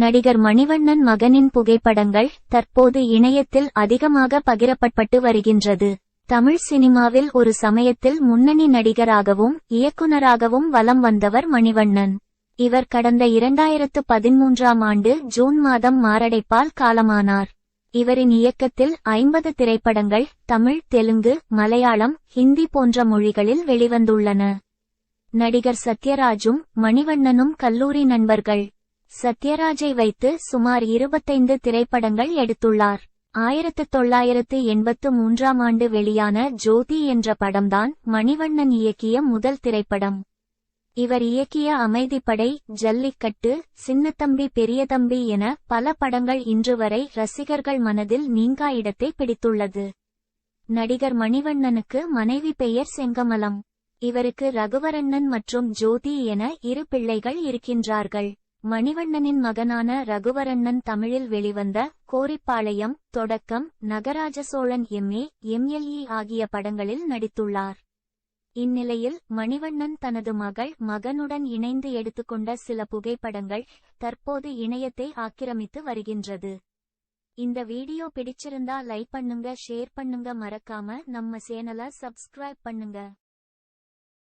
நடிகர் மணிவண்ணன் மகனின் புகைப்படங்கள் தற்போது இணையத்தில் அதிகமாக பகிரப்பட்டு வருகின்றது. தமிழ் சினிமாவில் ஒரு சமயத்தில் முன்னணி நடிகராகவும் இயக்குனராகவும் வலம் வந்தவர் மணிவண்ணன். இவர் கடந்த இரண்டாயிரத்து பதிமூன்றாம் ஆண்டு ஜூன் மாதம் மாரடைப்பால் காலமானார். இவரின் இயக்கத்தில் ஐம்பது திரைப்படங்கள் தமிழ் தெலுங்கு மலையாளம் ஹிந்தி போன்ற மொழிகளில் வெளிவந்துள்ளன. நடிகர் சத்யராஜும் மணிவண்ணனும் கல்லூரி நண்பர்கள். சத்யராஜை வைத்து சுமார் இருபத்தைந்து திரைப்படங்கள் எடுத்துள்ளார். ஆயிரத்து தொள்ளாயிரத்து எண்பத்து மூன்றாம் ஆண்டு வெளியான ஜோதி என்ற படம்தான் மணிவண்ணன் இயக்கிய முதல் திரைப்படம். இவர் இயக்கிய அமைதிப்படை ஜல்லிக்கட்டு சின்னத்தம்பி பெரியதம்பி என பல படங்கள் இன்று வரை ரசிகர்கள் மனதில் நீங்கா இடத்தை பிடித்துள்ளது. நடிகர் மணிவண்ணனுக்கு மனைவி பெயர் செங்கமலம். இவருக்கு ரகுவரண்ணன் மற்றும் ஜோதி என இரு பிள்ளைகள் இருக்கின்றார்கள். மணிவண்ணனின் மகனான ரகுவரண்ணன் தமிழில் வெளிவந்த கோரிப்பாளையம் தொடக்கம் நகராஜ சோழன் எம்ஏ எம்எல்இ ஆகிய படங்களில் நடித்துள்ளார். இந்நிலையில் மணிவண்ணன் தனது மகள் மகனுடன் இணைந்து எடுத்துக்கொண்ட சில புகைப்படங்கள் தற்போது இணையத்தை ஆக்கிரமித்து வருகின்றது. இந்த வீடியோ பிடிச்சிருந்தா லைக் பண்ணுங்க ஷேர் பண்ணுங்க மறக்காம நம்ம சேனலை சப்ஸ்கிரைப் பண்ணுங்க.